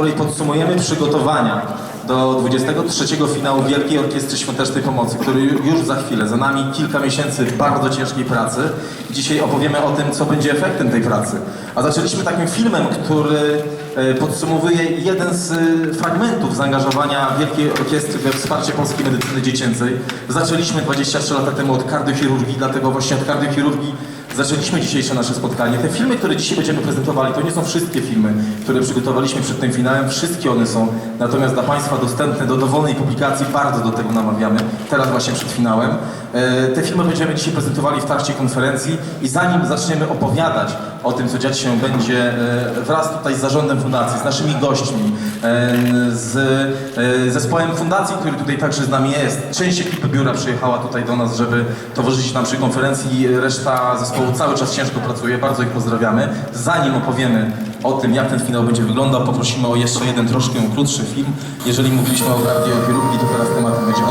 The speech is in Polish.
której podsumujemy przygotowania do 23 finału Wielkiej Orkiestry Świątecznej Pomocy, który już za chwilę, za nami kilka miesięcy bardzo ciężkiej pracy. Dzisiaj opowiemy o tym, co będzie efektem tej pracy. A zaczęliśmy takim filmem, który e, podsumowuje jeden z e, fragmentów zaangażowania Wielkiej Orkiestry we wsparcie polskiej medycyny dziecięcej. Zaczęliśmy 23 lata temu od kardiochirurgii, dlatego właśnie od kardiochirurgii Zaczęliśmy dzisiejsze nasze spotkanie. Te filmy, które dzisiaj będziemy prezentowali, to nie są wszystkie filmy, które przygotowaliśmy przed tym finałem. Wszystkie one są natomiast dla Państwa dostępne do dowolnej publikacji. Bardzo do tego namawiamy. Teraz właśnie przed finałem. E, Te filmy będziemy dzisiaj prezentowali w trakcie konferencji i zanim zaczniemy opowiadać o tym, co dziać się będzie e, wraz tutaj z zarządem fundacji, z naszymi gośćmi, e, z zespołem fundacji, który tutaj także z nami jest. Część ekipy biura przyjechała tutaj do nas, żeby towarzyszyć nam przy konferencji. Reszta zespołu cały czas ciężko pracuje, bardzo ich pozdrawiamy. Zanim opowiemy o tym, jak ten finał będzie wyglądał, poprosimy o jeszcze jeden troszkę krótszy film. Jeżeli mówiliśmy o kardiochirurgii, to teraz tematem będzie